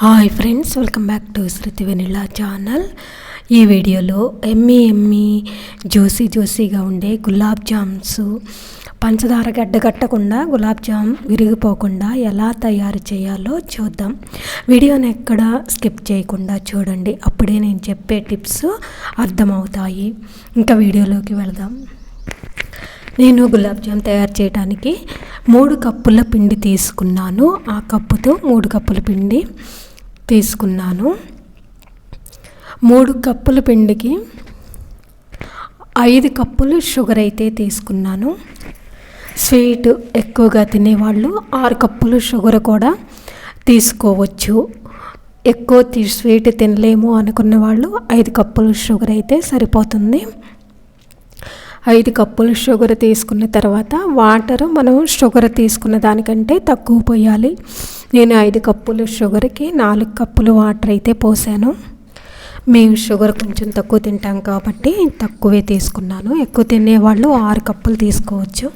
Hi friends welcome back to Shruti vanilla channel ఈ వీడియోలో ఎమ్మి ఎమ్మి juicy జ్యూసీగా ఉండే గులాబ్ జామ్స్ పంచదార గడ్డగట్టకుండా గులాబ్ జామ్ విరిగిపోకుండా ఎలా తయారు చేయాలో చూద్దాం. వీడియోని ఎక్కడ స్కిప్ చేయకుండా చూడండి. అప్పుడే నేను చెప్పే టిప్స్ అర్థమవుతాయి. ఇంకా వీడియోలోకి వెళదాం. నేను గులాబ్ జామ్ తయారు చేయడానికి మూడు కప్పుల పిండి తీసుకున్నాను. ఆ కప్పుతో మూడు కప్పుల పిండి తీసుకున్నాను. మూడు కప్పుల పిండికి ఐదు కప్పులు షుగర్ అయితే తీసుకున్నాను. స్వీట్ ఎక్కువగా తినేవాళ్ళు ఆరు కప్పులు షుగర్ కూడా తీసుకోవచ్చు. ఎక్కువ తి- స్వీట్ తినలేము అనుకున్న వాళ్ళు ఐదు కప్పులు షుగర్ అయితే సరిపోతుంది. ఐదు కప్పులు షుగర్ తీసుకున్న తర్వాత వాటర్ మనం షుగర్ తీసుకున్న దానికంటే తక్కువ పోయాలి. నేను ఐదు కప్పులు షుగర్కి నాలుగు కప్పులు వాటర్ అయితే పోసాను. మేము షుగర్ కొంచెం తక్కువ తింటాం కాబట్టి తక్కువే తీసుకున్నాను. ఎక్కువ తినేవాళ్ళు ఆరు కప్పులు తీసుకోవచ్చు.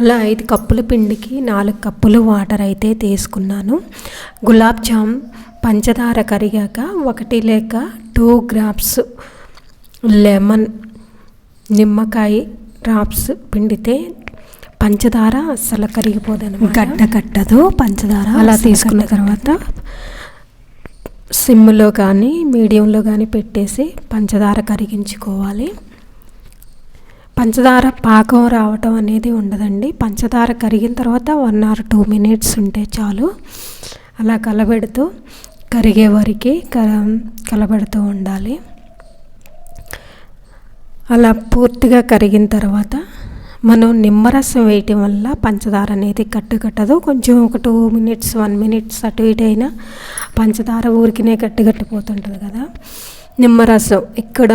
అలా ఐదు కప్పుల పిండికి నాలుగు కప్పులు వాటర్ అయితే తీసుకున్నాను. గులాబ్ జామ్ పంచదార కరిగాక ఒకటి లేక టూ గ్రాప్స్ లెమన్ నిమ్మకాయ డ్రాప్స్ పిండితే పంచదార అస్సలు కరిగిపోదన్నమాట గడ్డ కట్టదు పంచదార అలా తీసుకున్న తర్వాత సిమ్లో కానీ మీడియంలో కానీ పెట్టేసి పంచదార కరిగించుకోవాలి. పంచదార పాకం రావటం అనేది ఉండదండి. పంచదార కరిగిన తర్వాత వన్ ఆర్ టూ మినిట్స్ ఉంటే చాలు. అలా కలబెడుతూ కరిగే వరకు కల కలబెడుతూ ఉండాలి. అలా పూర్తిగా కరిగిన తర్వాత మనం నిమ్మరసం వేయటం వల్ల పంచదార అనేది కట్టు కట్టదు కొంచెం ఒక టూ మినిట్స్ వన్ మినిట్స్ అటు ఇటు అయినా పంచదార ఊరికినే కట్టు కట్టిపోతుంటుంది కదా. నిమ్మరసం ఇక్కడ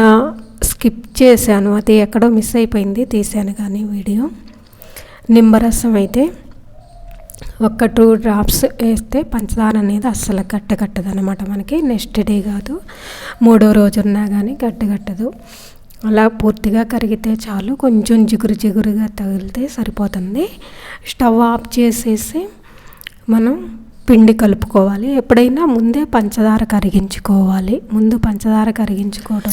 స్కిప్ చేశాను. అది ఎక్కడో మిస్ అయిపోయింది తీశాను కానీ వీడియో. నిమ్మరసం అయితే ఒక్క టూ డ్రాప్స్ వేస్తే పంచదార అనేది అస్సలు గట్టగట్టదు అనమాట మనకి. నెక్స్ట్ డే కాదు. మూడో రోజు ఉన్నా కానీ గట్టగట్టదు అలా పూర్తిగా కరిగితే చాలు. కొంచెం జిగురు జిగురుగా తగిలితే సరిపోతుంది. స్టవ్ ఆఫ్ చేసేసి మనం పిండి కలుపుకోవాలి. ఎప్పుడైనా ముందే పంచదార కరిగించుకోవాలి. ముందు పంచదార కరిగించుకోవడం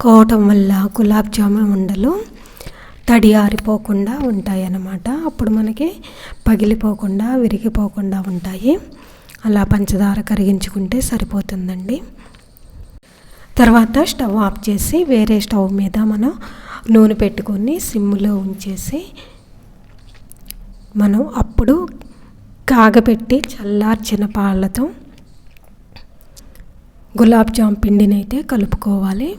కోవటం వల్ల గులాబ్ జామున్ ఉండలు తడి ఆరిపోకుండా ఉంటాయి అన్నమాట అప్పుడు మనకి పగిలిపోకుండా విరిగిపోకుండా ఉంటాయి. అలా పంచదార కరిగించుకుంటే సరిపోతుందండి. తర్వాత స్టవ్ ఆఫ్ చేసి వేరే స్టవ్ మీద మనం నూనె పెట్టుకొని సిమ్లో ఉంచేసి మనం అప్పుడు కాగబెట్టి చల్లార్చిన పాలతో గులాబ్ జామ్ పిండిని అయితే కలుపుకోవాలి.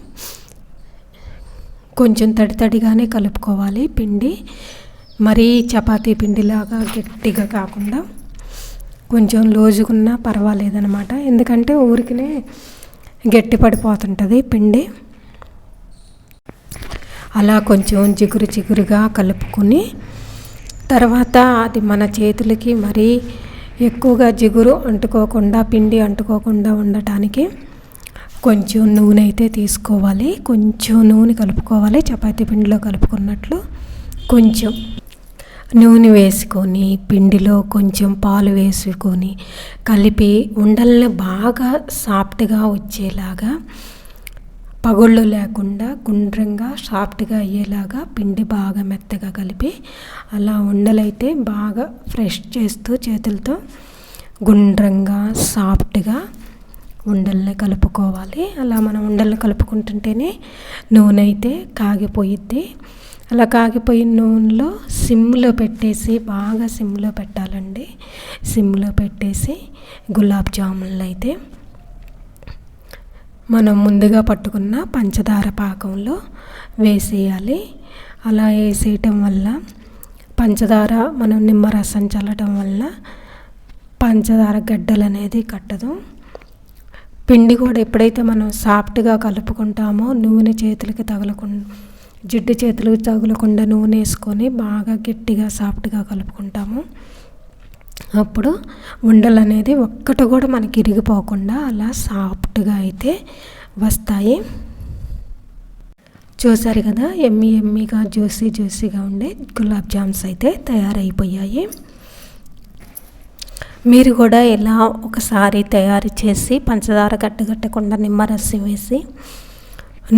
కొంచెం తడి తడిగానే కలుపుకోవాలి పిండి. మరీ చపాతీ పిండిలాగా గట్టిగా కాకుండా కొంచెం లోజుకున్నా పర్వాలేదనమాట ఎందుకంటే ఊరికినే గట్టి పడిపోతుంటుంది పిండి. అలా కొంచెం జిగురు జిగురుగా కలుపుకొని తర్వాత అది మన చేతులకి మరీ ఎక్కువగా జిగురు అంటుకోకుండా పిండి అంటుకోకుండా ఉండటానికి కొంచెం నూనె అయితే తీసుకోవాలి. కొంచెం నూనె కలుపుకోవాలి. చపాతీ పిండిలో కలుపుకున్నట్లు కొంచెం నూనె వేసుకొని పిండిలో కొంచెం పాలు వేసుకొని కలిపి ఉండల్ని బాగా సాఫ్ట్గా వచ్చేలాగా పగుళ్ళు లేకుండా గుండ్రంగా సాఫ్ట్గా అయ్యేలాగా పిండి బాగా మెత్తగా కలిపి అలా ఉండలైతే బాగా ఫ్రెష్ చేస్తూ చేతులతో గుండ్రంగా సాఫ్ట్గా ఉండల్ని కలుపుకోవాలి. అలా మనం ఉండల్ని కలుపుకుంటుంటేనే నూనె అయితే కాగిపోయిద్ది. అలా కాగిపోయిన నూనెలో సిమ్లో పెట్టేసి బాగా సిమ్లో పెట్టాలండి. సిమ్లో పెట్టేసి గులాబ్ జామున్లు అయితే మనం ముందుగా పట్టుకున్న పంచదార పాకంలో వేసేయాలి. అలా వేసేయటం వల్ల పంచదార మనం నిమ్మరసం చల్లటం వల్ల పంచదార గడ్డలు అనేది కట్టదు. పిండి కూడా ఎప్పుడైతే మనం సాఫ్ట్గా కలుపుకుంటామో నూనె చేతులకి తగలకుండా జిడ్డు చేతులకు తగలకుండా నూనె వేసుకొని బాగా గట్టిగా సాఫ్ట్గా కలుపుకుంటాము. అప్పుడు ఉండలు అనేది ఒక్కటి కూడా మనకి ఇరిగిపోకుండా అలా సాఫ్ట్గా అయితే వస్తాయి. చూసారు కదా ఎమ్మి ఎమ్మిగా జ్యూసీ జ్యూసీగా ఉండే గులాబ్ జామ్స్ అయితే తయారైపోయాయి. మీరు కూడా ఇలా ఒకసారి తయారు చేసి పంచదార గట్టగట్టకుండా నిమ్మరసం వేసి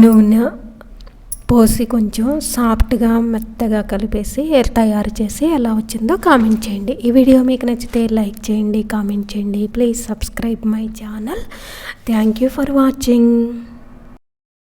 నూనె పోసి కొంచెం సాఫ్ట్గా మెత్తగా కలిపేసి తయారు చేసి ఎలా వచ్చిందో కామెంట్ చేయండి. ఈ వీడియో మీకు నచ్చితే లైక్ చేయండి కామెంట్ చేయండి. Please subscribe my channel. Thank you for watching.